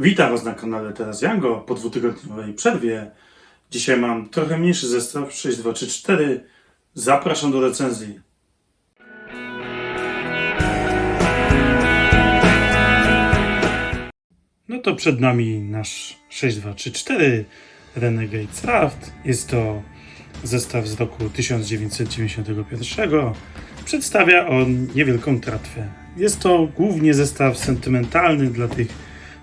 Witam Was na kanale Teraz Jango po dwutygodniowej przerwie. Dzisiaj mam trochę mniejszy zestaw 6234. Zapraszam do recenzji. No to przed nami nasz 6234 Renegade Raft. Jest to zestaw z roku 1991. Przedstawia on niewielką tratwę. Jest to głównie zestaw sentymentalny dla tych,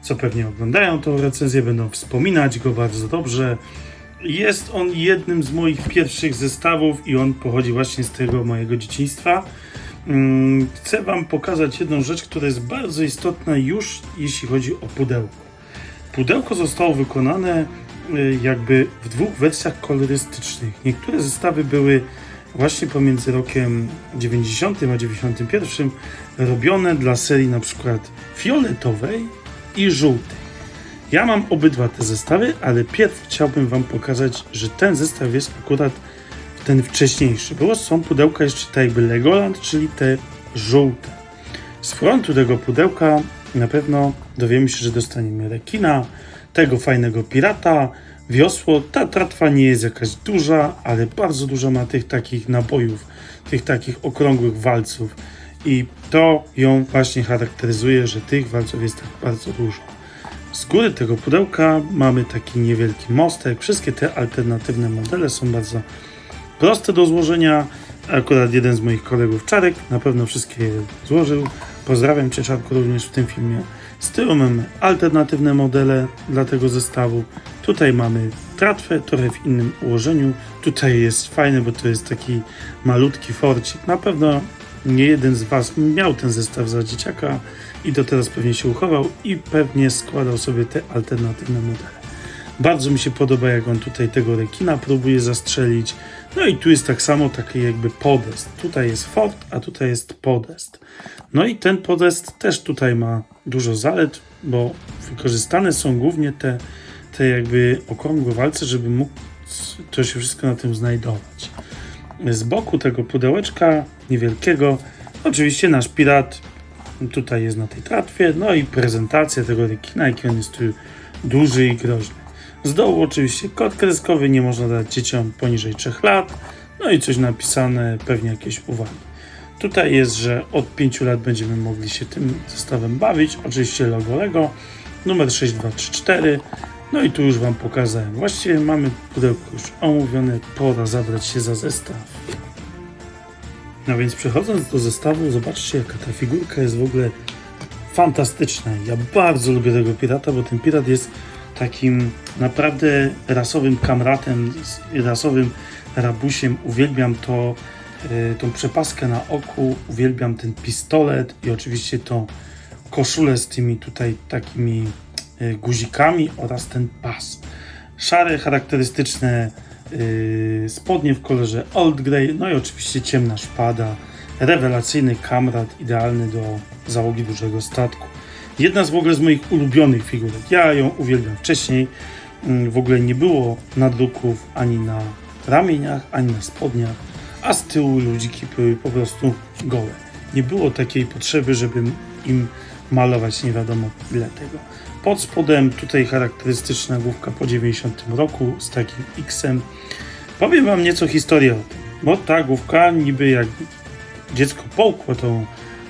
co pewnie oglądają tą recenzję, będą wspominać go bardzo dobrze. Jest on jednym z moich pierwszych zestawów i on pochodzi właśnie z tego mojego dzieciństwa. Mm, Chcę Wam pokazać jedną rzecz, która jest bardzo istotna już jeśli chodzi o pudełko. Pudełko zostało wykonane y, jakby w dwóch wersjach kolorystycznych. Niektóre zestawy były właśnie pomiędzy rokiem 90 a 91 robione dla serii na przykład fioletowej i żółtej. Ja mam obydwa te zestawy, ale pierw chciałbym Wam pokazać, że ten zestaw jest akurat ten wcześniejszy. Było są pudełka jeszcze tak jakby Legoland, czyli te żółte. Z frontu tego pudełka na pewno dowiemy się, że dostaniemy rekina, tego fajnego pirata, wiosło. Ta tratwa nie jest jakaś duża, ale bardzo dużo ma tych takich nabojów, tych takich okrągłych walców. I to ją właśnie charakteryzuje, że tych walców jest tak bardzo dużo. Z góry tego pudełka mamy taki niewielki mostek. Wszystkie te alternatywne modele są bardzo proste do złożenia. Akurat jeden z moich kolegów, Czarek, na pewno wszystkie je złożył. Pozdrawiam Cię, Czarku, również w tym filmie. Z tyłu mamy alternatywne modele dla tego zestawu. Tutaj mamy tratwę, trochę w innym ułożeniu. Tutaj jest fajne, bo to jest taki malutki forcik. Na pewno nie jeden z Was miał ten zestaw za dzieciaka i do teraz pewnie się uchował i pewnie składał sobie te alternatywne modele. Bardzo mi się podoba, jak on tutaj tego rekina próbuje zastrzelić. No i tu jest tak samo taki jakby podest. Tutaj jest fort, a tutaj jest podest. No i ten podest też tutaj ma dużo zalet, bo wykorzystane są głównie te, te jakby okrągłe walce, żeby mógł to się wszystko na tym znajdować. Z boku tego pudełeczka niewielkiego, oczywiście nasz pirat tutaj jest na tej tratwie, no i prezentacja tego rekina, jaki on jest tu duży i groźny. Z dołu oczywiście kod kreskowy, nie można dać dzieciom poniżej 3 lat, no i coś napisane, pewnie jakieś uwagi. Tutaj jest, że od 5 lat będziemy mogli się tym zestawem bawić, oczywiście logo Lego, numer 6234, no i tu już Wam pokazałem. Właściwie mamy pudełko już omówione, pora zabrać się za zestaw. No więc przechodząc do zestawu, zobaczcie jaka ta figurka jest w ogóle fantastyczna. Ja bardzo lubię tego pirata, bo ten pirat jest takim naprawdę rasowym kamratem, rasowym rabusiem. Uwielbiam to, y, tą przepaskę na oku, uwielbiam ten pistolet i oczywiście tą koszulę z tymi tutaj takimi guzikami oraz ten pas. Szare, charakterystyczne y, spodnie w kolorze Old Grey, no i oczywiście ciemna szpada. Rewelacyjny kamrat, idealny do załogi dużego statku. Jedna z w ogóle z moich ulubionych figurek. Ja ją uwielbiam. Wcześniej mm, w ogóle nie było nadruków ani na ramieniach, ani na spodniach, a z tyłu ludziki były po prostu gołe. Nie było takiej potrzeby, żeby im malować nie wiadomo ile tego. Pod spodem tutaj charakterystyczna główka po 90 roku z takim X-em. Powiem wam nieco historii o tym, bo ta główka niby jak dziecko połkło tą,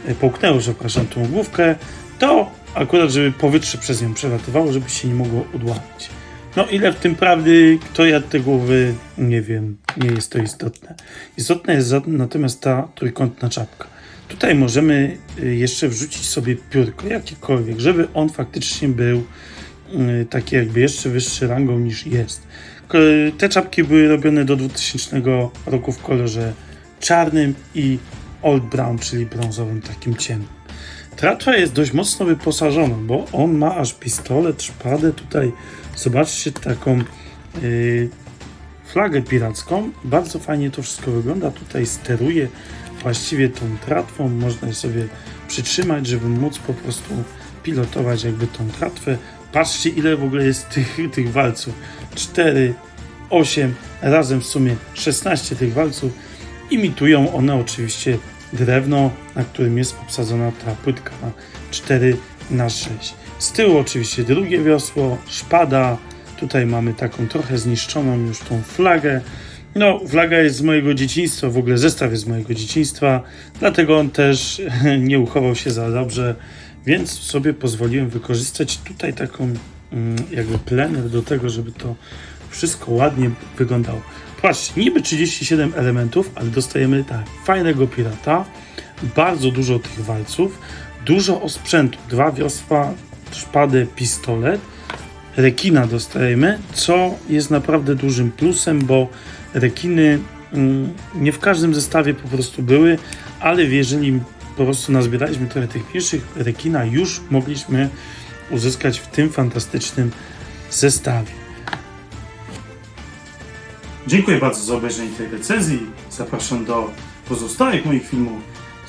e, połknęło, przepraszam, tą główkę, to akurat, żeby powietrze przez nią przelatywało, żeby się nie mogło udławić. No ile w tym prawdy, kto jadł te głowy, nie wiem, nie jest to istotne. Istotna jest natomiast ta trójkątna czapka. Tutaj możemy y, jeszcze wrzucić sobie piórko, jakiekolwiek, żeby on faktycznie był y, taki jakby jeszcze wyższy rangą niż jest. Te czapki były robione do 2000 roku w kolorze czarnym i old brown, czyli brązowym, takim ciemnym. Tratwa jest dość mocno wyposażona, bo on ma aż pistolet, szpadę tutaj. Zobaczcie taką yy, flagę piracką. Bardzo fajnie to wszystko wygląda. Tutaj steruje właściwie tą tratwą. Można sobie przytrzymać, żeby móc po prostu pilotować jakby tą tratwę. Patrzcie ile w ogóle jest tych, tych walców. 4, 8, razem w sumie 16 tych walców. Imitują one oczywiście drewno, na którym jest obsadzona ta płytka na 4 na 6. Z tyłu oczywiście drugie wiosło, szpada. Tutaj mamy taką trochę zniszczoną już tą flagę. No, flaga jest z mojego dzieciństwa, w ogóle zestaw jest z mojego dzieciństwa, dlatego on też nie uchował się za dobrze, więc sobie pozwoliłem wykorzystać tutaj taką mm, jakby plener do tego, żeby to wszystko ładnie wyglądało. Patrzcie, niby 37 elementów, ale dostajemy tak, fajnego pirata, bardzo dużo tych walców, dużo osprzętu, dwa wiosła, szpadę, pistolet, rekina dostajemy, co jest naprawdę dużym plusem, bo rekiny mm, nie w każdym zestawie po prostu były, ale jeżeli po prostu nazbieraliśmy trochę tych pierwszych rekina, już mogliśmy uzyskać w tym fantastycznym zestawie. Dziękuję bardzo za obejrzenie tej recenzji. Zapraszam do pozostałych moich filmów.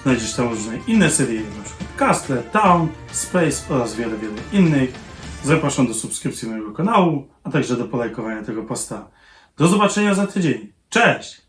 Znajdziesz tam różne inne serie, przykład Castle, Town, Space oraz wiele, wiele innych. Zapraszam do subskrypcji mojego kanału, a także do polajkowania tego posta. Do zobaczenia za tydzień. Cześć!